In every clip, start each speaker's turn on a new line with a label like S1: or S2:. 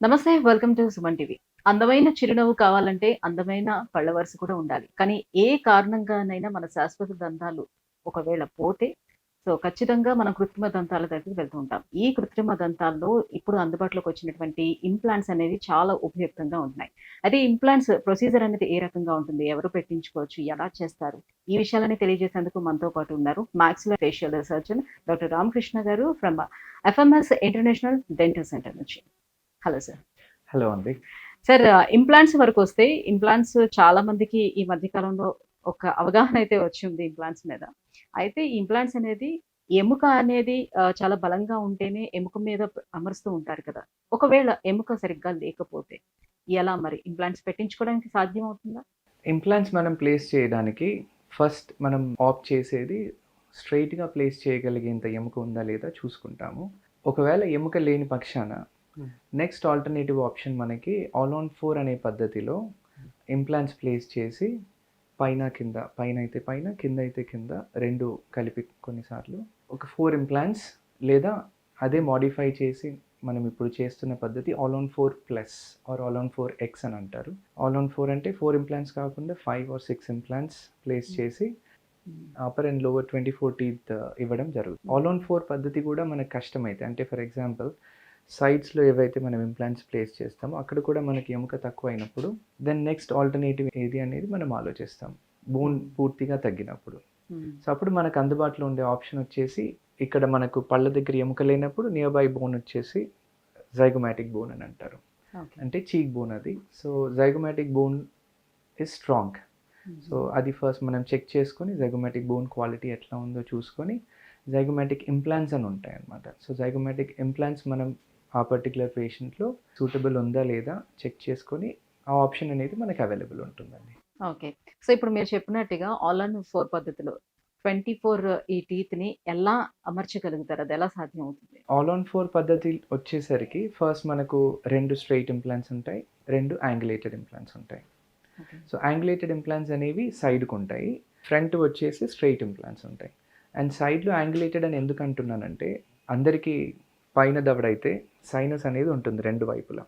S1: నమస్తే welcome to Suman TV. అందమైన చిరునవ్వు కావాలంటే అందమైన పళ్ళ వరుస కూడా ఉండాలి. కానీ ఏ కారణంగానైనా మన శాశ్వత దంతాలు ఒకవేళ పోతే సో ఖచ్చితంగా మనం కృత్రిమ దంతాల దగ్గరికి వెళ్తూ ఉంటాం. ఈ కృత్రిమ దంతాల్లో ఇప్పుడు అందుబాటులోకి వచ్చినటువంటి ఇంప్లాంట్స్ అనేవి చాలా ఉపయుక్తంగా ఉంటున్నాయి. అయితే ఇంప్లాంట్స్ ప్రొసీజర్ అనేది ఏ రకంగా ఉంటుంది? ఎవరు పెట్టించుకోవచ్చు? ఎలా చేస్తారు? ఈ విషయాలని తెలియజేసేందుకు మనతో పాటు ఉన్నారు maxillar facial surgeon doctor Ramakrishna garu from FMS international dental centre నుంచి. Hello sir.
S2: హలో అండి.
S1: సార్ ఇంప్లాంట్స్ వరకు వస్తే ఇంప్లాంట్స్ చాలా మందికి ఈ మధ్య కాలంలో ఒక అవగాహన అయితే వచ్చింది ఇంప్లాంట్స్ మీద. అయితే ఈ ఇంప్లాంట్స్ అనేది ఎముక అనేది చాలా బలంగా ఉంటేనే ఎముక మీద అమరుస్తూ ఉంటారు కదా. ఒకవేళ ఎముక సరిగ్గా లేకపోతే ఎలా మరి? ఇంప్లాంట్స్ పెట్టించుకోవడానికి సాధ్యం అవుతుందా?
S2: ఇంప్లాంట్స్ మనం ప్లేస్ చేయడానికి ఫస్ట్ మనం ఆప్ చేసేది స్ట్రైట్గా ప్లేస్ చేయగలిగేంత ఎముక ఉందా లేదా చూసుకుంటాము. ఒకవేళ ఎముక లేని పక్షాన. నెక్స్ట్ ఆల్టర్నేటివ్ ఆప్షన్ మనకి ఆల్ ఆన్ ఫోర్ అనే పద్ధతిలో ఇంప్లాంట్స్ ప్లేస్ చేసి పైన కింద పైన అయితే పైన కింద అయితే కింద రెండు కలిపి కొన్నిసార్లు ఒక ఫోర్ ఇంప్లాంట్స్ లేదా అదే మాడిఫై చేసి మనం ఇప్పుడు చేస్తున్న పద్ధతి all on four plus or all on four X అని అంటారు. ఆల్ ఆన్ ఫోర్ అంటే ఫోర్ ఇంప్లాంట్స్ కాకుండా five or six implants place చేసి upper and lower twenty four teeth ఇవ్వడం జరుగుతుంది. ఆల్ ఆన్ ఫోర్ పద్ధతి కూడా మనకు కష్టమైతే అంటే ఫర్ ఎగ్జాంపుల్ సైడ్స్లో ఏవైతే మనం ఇంప్లాంట్స్ ప్లేస్ చేస్తామో అక్కడ కూడా మనకి ఎముక తక్కువ అయినప్పుడు దెన్ నెక్స్ట్ ఆల్టర్నేటివ్ ఏది అనేది మనం ఆలోచిస్తాం బోన్ పూర్తిగా తగ్గినప్పుడు
S1: Hmm.
S2: సో అప్పుడు మనకు అందుబాటులో ఉండే ఆప్షన్ వచ్చేసి ఇక్కడ మనకు పళ్ళ దగ్గర ఎముక లేనప్పుడు నియర్ బై బోన్ వచ్చేసి జైగోమాటిక్ బోన్ అని అంటారు. అంటే చీక్ బోన్ అది so zygomatic bone is strong
S1: Hmm.
S2: So అది ఫస్ట్ మనం చెక్ చేసుకొని జైగోమాటిక్ బోన్ క్వాలిటీ ఎట్లా ఉందో చూసుకొని జైగోమాటిక్ ఇంప్లాంట్స్ అని ఉంటాయి అన్నమాట సో జైగోమాటిక్ ఇంప్లాంట్స్ మనం ఆ పర్టికులర్ పేషెంట్లో సూటబుల్ ఉందా లేదా చెక్ చేసుకొని ఆ ఆప్షన్ అనేది మనకి అవైలబుల్ ఉంటుందండి.
S1: ఓకే సో ఇప్పుడు మీరు చెప్పినట్టుగా ఆల్ ఆన్ ఫోర్ పద్ధతిలో ట్వంటీ ఫోర్ ఈ టీత్ని ఎలా అమర్చగలుగుతారు? అది ఎలా సాధ్యం అవుతుంది
S2: ఆల్ ఆన్ ఫోర్ పద్ధతి వచ్చేసరికి ఫస్ట్ మనకు రెండు స్ట్రైట్ ఇంప్లాంట్స్ ఉంటాయి రెండు యాంగులేటెడ్ ఇంప్లాంట్స్ ఉంటాయి. సో యాంగులేటెడ్ ఇంప్లాంట్స్ అనేవి సైడ్కి ఉంటాయి ఫ్రంట్ వచ్చేసి స్ట్రైట్ ఇంప్లాంట్స్ ఉంటాయి. అండ్ సైడ్లో యాంగులేటెడ్ అని ఎందుకు అంటున్నానంటే అందరికీ పైన దవడైతే సైనస్ అనేది ఉంటుంది రెండు వైపులా.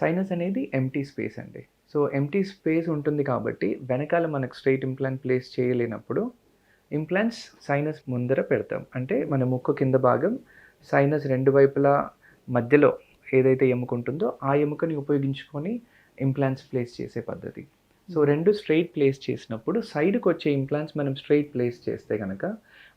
S2: సైనస్ అనేది ఎంటీ స్పేస్ అండి. సో ఎంటీ స్పేస్ ఉంటుంది కాబట్టి వెనకాల మనకు స్ట్రైట్ ఇంప్లాంట్ ప్లేస్ చేయలేనప్పుడు ఇంప్లాంట్స్ సైనస్ ముందర పెడతాం. అంటే మన ముక్కు కింద భాగం సైనస్ రెండు వైపులా మధ్యలో ఏదైతే ఎముక ఉంటుందో ఆ ఎముకని ఉపయోగించుకొని ఇంప్లాంట్స్ ప్లేస్ చేసే పద్ధతి. సో రెండు స్ట్రైట్ ప్లేస్ చేసినప్పుడు సైడ్కి వచ్చే ఇంప్లాంట్స్ మనం స్ట్రైట్ ప్లేస్ చేస్తే కనుక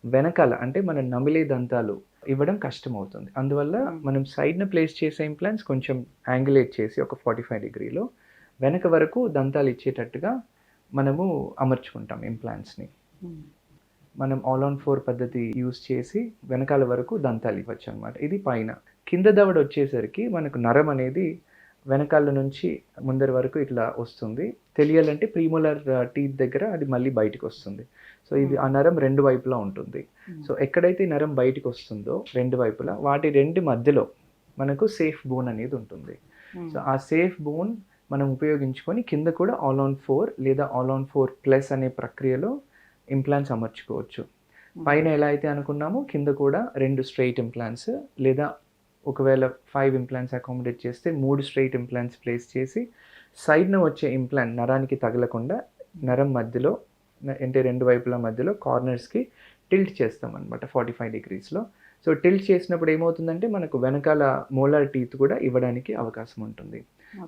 S2: వెనకాల అంటే మన నమిలే దంతాలు ఇవ్వడం కష్టం అవుతుంది అందువల్ల మనం సైడ్న ప్లేస్ చేసే ఇంప్లాంట్స్ కొంచెం యాంగులేట్ చేసి ఒక ఫార్టీ ఫైవ్ డిగ్రీలో వెనక వరకు దంతాలు ఇచ్చేటట్టుగా మనము అమర్చుకుంటాం ఇంప్లాంట్స్ని.
S1: Hmm.
S2: మనం ఆల్ ఆన్ ఫోర్ పద్ధతి యూస్ చేసి వెనకాల వరకు దంతాలు ఇవ్వచ్చు అనమాట ఇది పైన. కింద దవడ వచ్చేసరికి మనకు నరం అనేది వెనకాల నుంచి ముందరి వరకు ఇట్లా వస్తుంది తెలియాలంటే ప్రీమోలర్ టీత్ దగ్గర అది మళ్ళీ బయటికి వస్తుంది సో ఇది ఆ నరం రెండు వైపులా ఉంటుంది
S1: Hmm.
S2: సో ఎక్కడైతే నరం బయటికి వస్తుందో రెండు వైపులా వాటి రెండు మధ్యలో మనకు సేఫ్ బోన్ అనేది ఉంటుంది
S1: Hmm.
S2: సో ఆ సేఫ్ బోన్ మనం ఉపయోగించుకొని కింద కూడా ఆల్ ఆన్ ఫోర్ లేదా ఆల్ ఆన్ ఫోర్ ప్లస్ అనే ప్రక్రియలో ఇంప్లాంట్స్ అమర్చుకోవచ్చు
S1: Hmm.
S2: పైన ఎలా అయితే అనుకున్నామో కింద కూడా రెండు స్ట్రైట్ ఇంప్లాంట్స్ లేదా ఒకవేళ ఫైవ్ ఇంప్లాంట్స్ అకామిడేట్ చేస్తే మూడు స్ట్రైట్ ఇంప్లాంట్స్ ప్లేస్ చేసి సైడ్న వచ్చే ఇంప్లాంట్ నరానికి తగలకుండా నరం మధ్యలో అంటే రెండు వైపుల మధ్యలో కార్నర్స్కి టిల్ట్ చేస్తాం అనమాట ఫార్టీ ఫైవ్ డిగ్రీస్లో సో టిల్ట్ చేసినప్పుడు ఏమవుతుందంటే మనకు వెనకాల మోలార్ టీత్ కూడా ఇవ్వడానికి అవకాశం ఉంటుంది.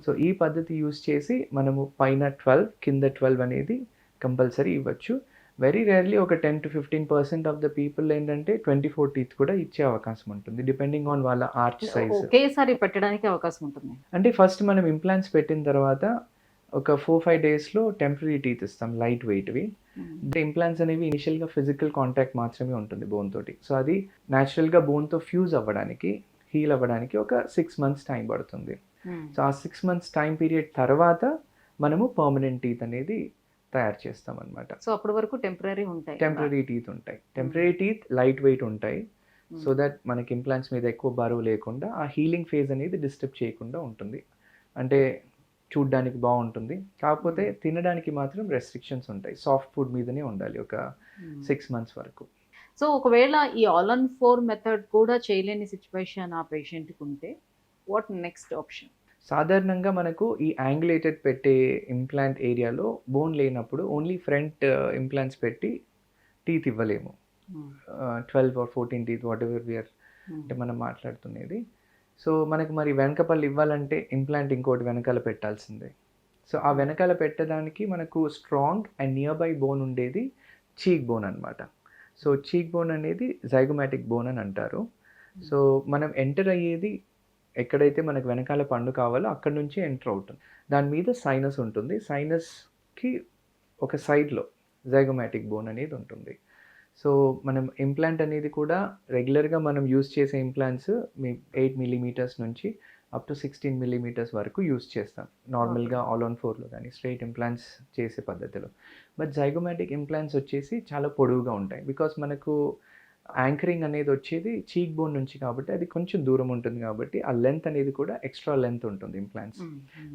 S2: సో ఈ పద్ధతి యూస్ చేసి మనము పైన ట్వెల్వ్ కింద ట్వెల్వ్ అనేది కంపల్సరీ ఇవ్వచ్చు. వెరీ రేర్లీ ఒక ten to fifteen percent of the people ఏంటంటే ట్వంటీ ఫోర్ టీత్ కూడా ఇచ్చే అవకాశం ఉంటుంది డిపెండింగ్ ఆన్ వాళ్ళ ఆర్చ్ సైజ్
S1: ఒకేసారి పెట్టడానికి అవకాశం ఉంటుంది.
S2: అంటే ఫస్ట్ మనం ఇంప్లాంట్స్ పెట్టిన తర్వాత ఒక ఫోర్ ఫైవ్ డేస్లో టెంపరీ టీత్ ఇస్తాం లైట్ వెయిట్వి ఇంప్లాంట్స్ అనేవి ఇనిషియల్గా ఫిజికల్ కాంటాక్ట్ మాత్రమే ఉంటుంది బోన్ తోటి. సో అది న్యాచురల్గా బోన్తో ఫ్యూజ్ అవ్వడానికి హీల్ అవ్వడానికి ఒక సిక్స్ మంత్స్ టైం పడుతుంది.
S1: Hmm.
S2: సో ఆ సిక్స్ మంత్స్ టైం పీరియడ్ తర్వాత మనము పర్మనెంట్ టీత్ అనేది తయారు చేస్తాం అనమాట
S1: సో అప్పటి వరకు టెంపరీ ఉంటాయి
S2: టెంపరీ టీత్ ఉంటాయి. టెంపరీ టీత్ లైట్ వెయిట్ ఉంటాయి. సో దట్ మనకి ఇంప్లాంట్స్ మీద ఎక్కువ బరువు లేకుండా ఆ హీలింగ్ ఫేజ్ అనేది డిస్టర్బ్ చేయకుండా ఉంటుంది. అంటే చూడ్డానికి బాగుంటుంది. కాకపోతే తినడానికి మాత్రం రెస్ట్రిక్షన్స్ ఉంటాయి. సాఫ్ట్ ఫుడ్ మీదనే ఉండాలి ఒక. సిక్స్ మంత్స్ వరకు.
S1: సో ఒకవేళ ఈ ఆల్ ఆన్ ఫోర్ మెథడ్ కూడా చేయలేని సిచ్యువేషన్ ఆ పేషెంట్కి ఉంటే వాట్ నెక్స్ట్ ఆప్షన్?
S2: సాధారణంగా మనకు ఈ యాంగులేటెడ్ పెట్టే ఇంప్లాంట్ ఏరియాలో బోన్ లేనప్పుడు ఓన్లీ ఫ్రంట్ ఇంప్లాంట్స్ పెట్టి టీత్ ఇవ్వలేము. Twelve or fourteen teeth whatever we're అంటే మనం మాట్లాడుతున్నది. సో మనకి మరి వెనక పళ్ళు ఇవ్వాలంటే ఇంప్లాంట్ ఇంకోటి వెనకాల పెట్టాల్సిందే. సో ఆ వెనకాల పెట్టడానికి మనకు strong and near by bone ఉండేది చీక్ బోన్ అన్నమాట. సో చీక్ బోన్ అనేది జైగోమాటిక్ బోన్ అని అంటారు. సో మనం ఎంటర్ అయ్యేది ఎక్కడైతే మనకు వెనకాల పండు కావాలో అక్కడ నుంచి ఎంటర్ అవుతుంది దాని మీద సైనస్ ఉంటుంది. సైనస్కి ఒక సైడ్లో జైగోమాటిక్ బోన్ అనేది ఉంటుంది. సో మనం ఇంప్లాంట్ అనేది కూడా రెగ్యులర్గా మనం యూస్ చేసే ఇంప్లాంట్స్ మీ ఎయిట్ మిల్లీమీటర్స్ నుంచి అప్ టు సిక్స్టీన్ మిల్లీమీటర్స్ వరకు యూస్ చేస్తాం. నార్మల్గా ఆల్ ఆన్ ఫోర్లో కానీ స్ట్రైట్ ఇంప్లాంట్స్ చేసే పద్ధతిలో. బట్ జైగోమాటిక్ ఇంప్లాంట్స్ వచ్చేసి చాలా పొడవుగా ఉంటాయి. బికాస్ మనకు యాంకరింగ్ అనేది వచ్చేది చీక్ బోన్ నుంచి కాబట్టి అది కొంచెం దూరం ఉంటుంది కాబట్టి ఆ లెంత్ అనేది కూడా ఎక్స్ట్రా లెంత్ ఉంటుంది implants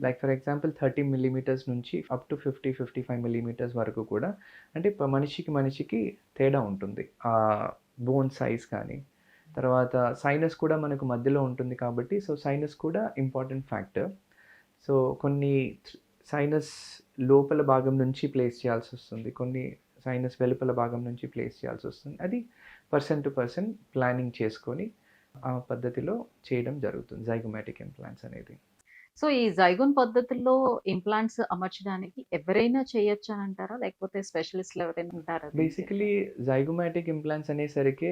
S2: like for example thirty millimetres నుంచి up to fifty fifty five millimetres వరకు కూడా అంటే మనిషికి మనిషికి తేడా ఉంటుంది. ఆ బోన్ సైజ్ కానీ తర్వాత సైనస్ కూడా మనకు మధ్యలో ఉంటుంది కాబట్టి సో సైనస్ కూడా ఇంపార్టెంట్ ఫ్యాక్టర్ సో కొన్ని సైనస్ లోపల భాగం నుంచి ప్లేస్ చేయాల్సి వస్తుంది. కొన్ని సైనస్ వెలుపల భాగం నుంచి ప్లేస్ చేయాల్సి వస్తుంది. అది పర్సన్ టు పర్సన్ ప్లానింగ్ చేసుకొని ఆ పద్ధతిలో చేయడం జరుగుతుంది జైగోమాటిక్ ఇంప్లాంట్స్ అనేది.
S1: సో ఈ జైగోన్ పద్ధతిలో ఇంప్లాంట్స్ అమర్చడానికి ఎవరైనా చేయొచ్చు అని అంటారా? లేకపోతే స్పెషలిస్ట్లు ఎవరైనా ఉంటారా?
S2: బేసికలీ జైగోమాటిక్ ఇంప్లాంట్స్ అనేసరికి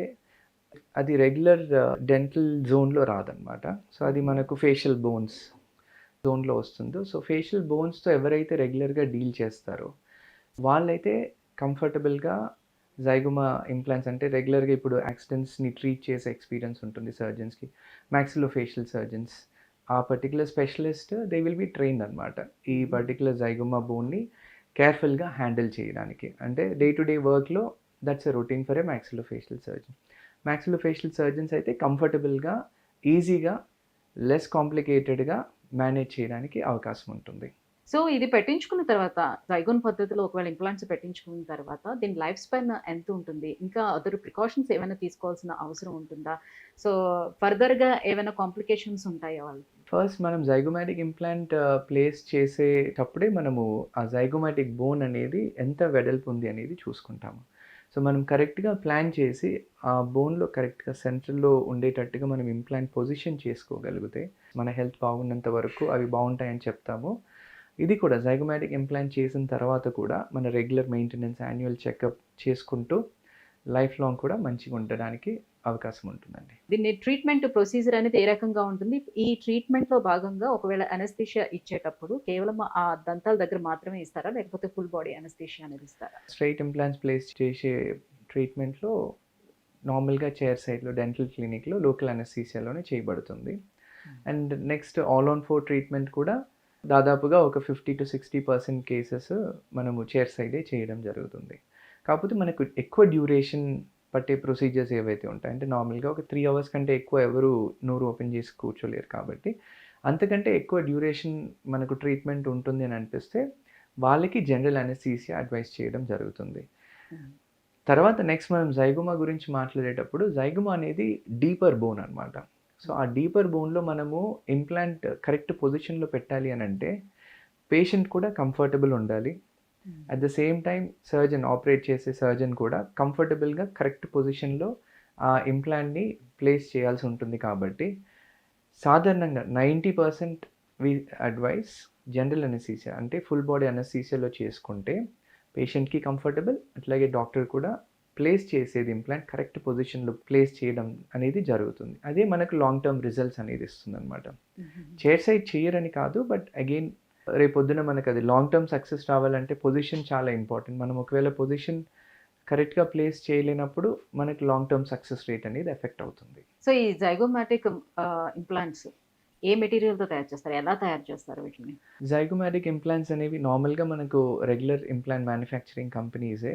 S2: అది రెగ్యులర్ డెంటల్ జోన్లో రాదనమాట సో అది మనకు ఫేషియల్ బోన్స్ జోన్లో వస్తుందో సో ఫేషియల్ బోన్స్తో ఎవరైతే రెగ్యులర్గా డీల్ చేస్తారో వాళ్ళైతే కంఫర్టబుల్గా జైగుమా ఇంప్లాంట్స్ అంటే రెగ్యులర్గా ఇప్పుడు యాక్సిడెంట్స్ని ట్రీట్ చేసే ఎక్స్పీరియన్స్ ఉంటుంది సర్జన్స్కి మ్యాక్సిలో ఫేషియల్ సర్జన్స్ ఆ particular specialist they will be trained అనమాట ఈ పర్టికులర్ జైగుమా బోన్ని కేర్ఫుల్గా హ్యాండిల్ చేయడానికి. అంటే డే టు డే వర్క్లో that's a routine for a maxillo facial surgeon maxillo facial surgeons అయితే కంఫర్టబుల్గా ఈజీగా లెస్ కాంప్లికేటెడ్గా మేనేజ్ చేయడానికి అవకాశం ఉంటుంది.
S1: సో ఇది పెట్టించుకున్న తర్వాత జైగోన్ పద్ధతిలో ఒకవేళ ఇంప్లాంట్స్ పెట్టించుకున్న తర్వాత దీని లైఫ్ స్పాన్ ఎంత ఉంటుంది? ఇంకా అదర్ ప్రికాషన్స్ ఏమైనా తీసుకోవాల్సిన అవసరం ఉంటుందా? సో ఫర్దర్గా ఏమైనా కాంప్లికేషన్స్ ఉంటాయా వాళ్ళకి?
S2: ఫస్ట్ మనం జైగోమాటిక్ ఇంప్లాంట్ ప్లేస్ చేసేటప్పుడే మనము ఆ జైగోమాటిక్ బోన్ అనేది ఎంత వెడల్పు ఉంది అనేది చూసుకుంటాము. సో మనం కరెక్ట్గా ప్లాన్ చేసి ఆ బోన్లో కరెక్ట్గా సెంటర్లో ఉండేటట్టుగా మనం ఇంప్లాంట్ పొజిషన్ చేసుకోగలిగితే మన హెల్త్ బాగున్నంత వరకు అవి బాగుంటాయని చెప్తాము. ఇది కూడా జైగోమాటిక్ ఇంప్లాంట్ చేసిన తర్వాత కూడా మన రెగ్యులర్ మెయింటెనెన్స్ యాన్యువల్ చెకప్ చేసుకుంటూ లైఫ్ లాంగ్ కూడా మంచిగా ఉండడానికి అవకాశం ఉంటుందండి.
S1: దీన్ని ట్రీట్మెంట్ ప్రొసీజర్ అనేది ఏ రకంగా ఉంటుంది? ఈ ట్రీట్మెంట్లో భాగంగా ఒకవేళ అనస్థిషియా ఇచ్చేటప్పుడు కేవలం ఆ దంతాల దగ్గర మాత్రమే ఇస్తారా? లేకపోతే ఫుల్ బాడీ అనస్థిషియా అనేది ఇస్తారా?
S2: స్ట్రైట్ ఇంప్లాంట్స్ ప్లేస్ చేసే ట్రీట్మెంట్లో నార్మల్గా చైర్ సైడ్లో డెంటల్ క్లినిక్లో లోకల్ అనస్థీసియాలోనే చేయబడుతుంది. And next all on four treatment కూడా దాదాపుగా ఒక fifty to sixty percent cases మనము చైర్ సైడే చేయడం జరుగుతుంది. కాకపోతే మనకు ఎక్కువ డ్యూరేషన్ పట్టే ప్రొసీజర్స్ ఏవైతే ఉంటాయి అంటే నార్మల్గా ఒక త్రీ అవర్స్ కంటే ఎక్కువ ఎవరు నోరు ఓపెన్ చేసి కూర్చోలేరు కాబట్టి అంతకంటే ఎక్కువ డ్యూరేషన్ మనకు ట్రీట్మెంట్ ఉంటుంది అని అనిపిస్తే వాళ్ళకి జనరల్ అనెస్థీసియా అడ్వైస్ చేయడం జరుగుతుంది. తర్వాత నెక్స్ట్ మనం జైగుమా గురించి మాట్లాడేటప్పుడు జైగుమా అనేది డీపర్ బోన్ అన్నమాట. సో ఆ డీపర్ బోన్లో మనము ఇంప్లాంట్ కరెక్ట్ పొజిషన్లో పెట్టాలి అని అంటే పేషెంట్ కూడా కంఫర్టబుల్ ఉండాలి. At the same time surgeon operate చేసే సర్జన్ కూడా కంఫర్టబుల్గా కరెక్ట్ పొజిషన్లో ఆ ఇంప్లాంట్ని ప్లేస్ చేయాల్సి ఉంటుంది కాబట్టి సాధారణంగా ninety percent we advise general anaesthesia అంటే ఫుల్ బాడీ అనెసీసియాలో చేసుకుంటే పేషెంట్కి కంఫర్టబుల్ అట్లాగే డాక్టర్ కూడా ప్లేస్ చేసేది ఇంప్లాంట్ కరెక్ట్ పొజిషన్లో ప్లేస్ చేయడం అనేది జరుగుతుంది. అదే మనకు లాంగ్ టర్మ్ రిజల్ట్స్ అనేది ఇస్తుంది అనమాట చైర్ సైడ్ చేయరని కాదు బట్ అగైన్ రేపొద్దున మనకు అది లాంగ్ టర్మ్ సక్సెస్ రావాలంటే పొజిషన్ చాలా ఇంపార్టెంట్ మనం ఒకవేళ పొజిషన్ కరెక్ట్గా ప్లేస్ చేయలేనప్పుడు మనకి లాంగ్ టర్మ్ సక్సెస్ రేట్ అనేది ఎఫెక్ట్ అవుతుంది.
S1: సో ఈ జైగోమాటిక్ ఇంప్లాంట్స్ ఏ మెటీరియల్తో తయారు చేస్తారు? ఎలా తయారు చేస్తారు వీటిని?
S2: జైగోమాటిక్ ఇంప్లాంట్స్ అనేవి నార్మల్గా మనకు రెగ్యులర్ ఇంప్లాంట్ మ్యానుఫ్యాక్చరింగ్ కంపెనీసే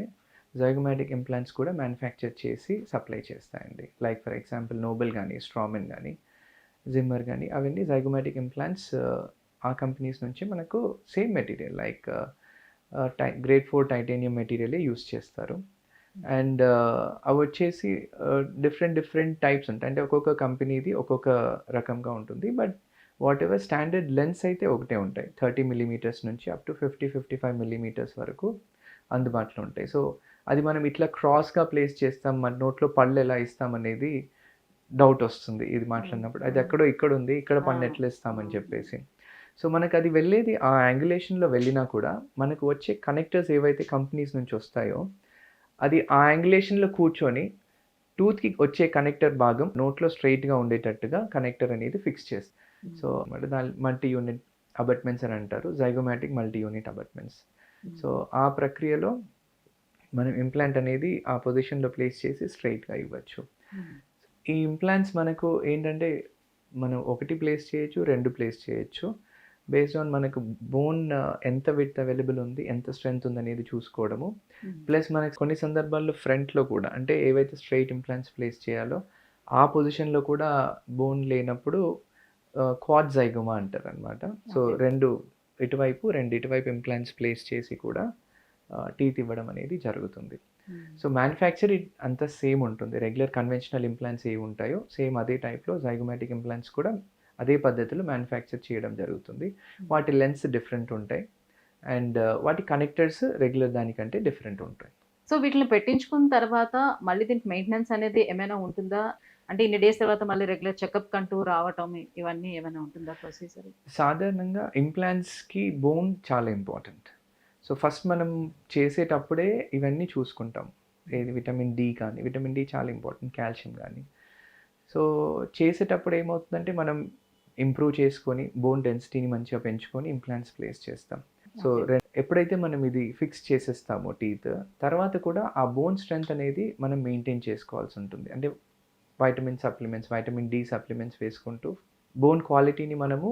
S2: జైగమాటిక్ ఇంప్లాంట్స్ కూడా మ్యానుఫ్యాక్చర్ చేసి సప్లై చేస్తాయండి. లైక్ ఫర్ ఎగ్జాంపుల్ నోబెల్ కానీ స్ట్రామిన్ కానీ జిమ్మర్ కానీ అవన్నీ జైగమాటిక్ ఇంప్లాంట్స్ ఆ కంపెనీస్ నుంచి మనకు same material like Ti grade four titanium మెటీరియలే use చేస్తారు. అండ్ అవి వచ్చేసి డిఫరెంట్ డిఫరెంట్ టైప్స్ ఉంటాయి. అంటే ఒక్కొక్క కంపెనీది ఒక్కొక్క రకంగా ఉంటుంది. But whatever standard lengths అయితే ఒకటే ఉంటాయి. థర్టీ మిల్లీమీటర్స్ నుంచి up to fifty fifty five millimetres వరకు అందుబాటులో ఉంటాయి. సో అది మనం ఇట్లా క్రాస్గా ప్లేస్ చేస్తాం మన నోట్లో పళ్ళు ఎలా ఇస్తాం అనేది డౌట్ వస్తుంది ఇది మాట్లాడినప్పుడు. అది ఎక్కడో ఇక్కడ ఉంది ఇక్కడ పన్ను ఎట్లా ఇస్తామని చెప్పేసి. సో మనకు అది వెళ్ళేది ఆ యాంగులేషన్లో వెళ్ళినా కూడా మనకు వచ్చే కనెక్టర్స్ ఏవైతే కంపెనీస్ నుంచి వస్తాయో అది ఆ యాంగులేషన్లో కూర్చొని టూత్కి వచ్చే కనెక్టర్ భాగం నోట్లో స్ట్రైట్గా ఉండేటట్టుగా కనెక్టర్ అనేది ఫిక్స్ చేస్తుంది సో మరి దాని మల్టీ యూనిట్ అబట్మెంట్స్ అని అంటారు zygomatic multi unit abutments so ఆ ప్రక్రియలో మనం ఇంప్లాంట్ అనేది ఆ పొజిషన్లో ప్లేస్ చేసి స్ట్రైట్గా ఇవ్వచ్చు. ఈ ఇంప్లాంట్స్ మనకు ఏంటంటే మనం ఒకటి ప్లేస్ చేయొచ్చు రెండు ప్లేస్ చేయొచ్చు. బేస్డ్ ఆన్ మనకు బోన్ ఎంత విత్ అవైలబుల్ ఉంది ఎంత స్ట్రెంగ్త్ ఉంది అనేది చూసుకోవడము. ప్లస్ మనకి కొన్ని సందర్భాల్లో ఫ్రంట్లో కూడా అంటే ఏవైతే స్ట్రైట్ ఇంప్లాంట్స్ ప్లేస్ చేయాలో ఆ పొజిషన్లో కూడా బోన్ లేనప్పుడు క్వాడ్ జైగోమా అంటారు అనమాట సో. రెండు ఇటువైపు రెండు ఇటువైపు ఇంప్లాంట్స్ ప్లేస్ చేసి కూడా టీత్ ఇవ్వడం అనేది జరుగుతుంది. సో మ్యానుఫ్యాక్చర్ అంతా సేమ్ ఉంటుంది. రెగ్యులర్ కన్వెన్షనల్ ఇంప్లాంట్స్ ఏ ఉంటాయో సేమ్ అదే టైప్లో జైగోమాటిక్ ఇంప్లాంట్స్ కూడా అదే పద్ధతిలో మ్యానుఫ్యాక్చర్ చేయడం జరుగుతుంది. వాటి లెన్స్ డిఫరెంట్ ఉంటాయి. అండ్ వాటి కనెక్టర్స్ రెగ్యులర్ దానికంటే డిఫరెంట్ ఉంటాయి.
S1: సో వీటిని పెట్టించుకున్న తర్వాత మళ్ళీ దీనికి మెయింటెనెన్స్ అనేది ఏమైనా ఉంటుందా? అంటే ఇన్ని డేస్ తర్వాత మళ్ళీ రెగ్యులర్ చెకప్ కంటూ రావటం ఇవన్నీ ఏమైనా ఉంటుందా ప్రొసీజర్
S2: సాధారణంగా ఇంప్లాంట్స్కి బోన్ చాలా ఇంపార్టెంట్ సో ఫస్ట్ మనం చేసేటప్పుడే ఇవన్నీ చూసుకుంటాం. ఏది విటమిన్ డి కానీ విటమిన్ డి చాలా ఇంపార్టెంట్ కాల్షియం కానీ. సో చేసేటప్పుడు ఏమవుతుందంటే మనం ఇంప్రూవ్ చేసుకొని బోన్ డెన్సిటీని మంచిగా పెంచుకొని ఇంప్లాంట్స్ ప్లేస్ చేస్తాం. సో ఎప్పుడైతే మనం ఇది ఫిక్స్ చేసేస్తామో టీత్ తర్వాత కూడా ఆ బోన్ స్ట్రెంగ్త్ అనేది మనం మెయింటైన్ చేసుకోవాల్సి ఉంటుంది. అంటే vitamin supplements vitamin D supplements వేసుకుంటూ బోన్ క్వాలిటీని మనము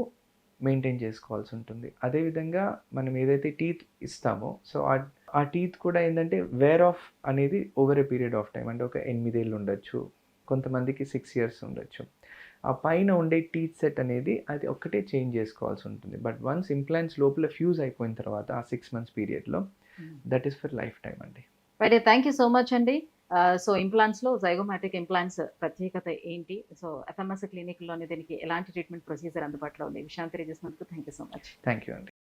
S2: మెయింటైన్ చేసుకోవాల్సి ఉంటుంది. అదేవిధంగా మనం ఏదైతే టీత్ ఇస్తామో సో ఆ ఆ టీత్ కూడా ఏంటంటే వేర్ ఆఫ్ అనేది over a period of time అంటే ఒక ఎనిమిదేళ్ళు ఉండొచ్చు కొంతమందికి సిక్స్ ఇయర్స్ ఉండొచ్చు. ఆ పైన ఉండే టీత్ సెట్ అనేది అది ఒక్కటే చేంజ్ చేసుకోవాల్సి ఉంటుంది. బట్ వన్స్ ఇంప్లాంట్స్ లోపల ఫ్యూజ్ అయిపోయిన తర్వాత ఆ సిక్స్ మంత్స్ పీరియడ్లో that is for life time అండి.
S1: థ్యాంక్ యూ సో మచ్ అండి. సో ఇంప్లాంట్స్లో జైగోమాటిక్ ఇంప్లాంట్స్ ప్రత్యేకత ఏంటి? సో ఎఫ్ఎంఎస్ క్లినిక్లోని దీనికి ఎలాంటి ట్రీట్మెంట్ ప్రొసీజర్ అందుబాటులో ఉంది? ఈ విషయాన్ని తెలియజేసినందుకు thank you so much
S2: thank you అండి.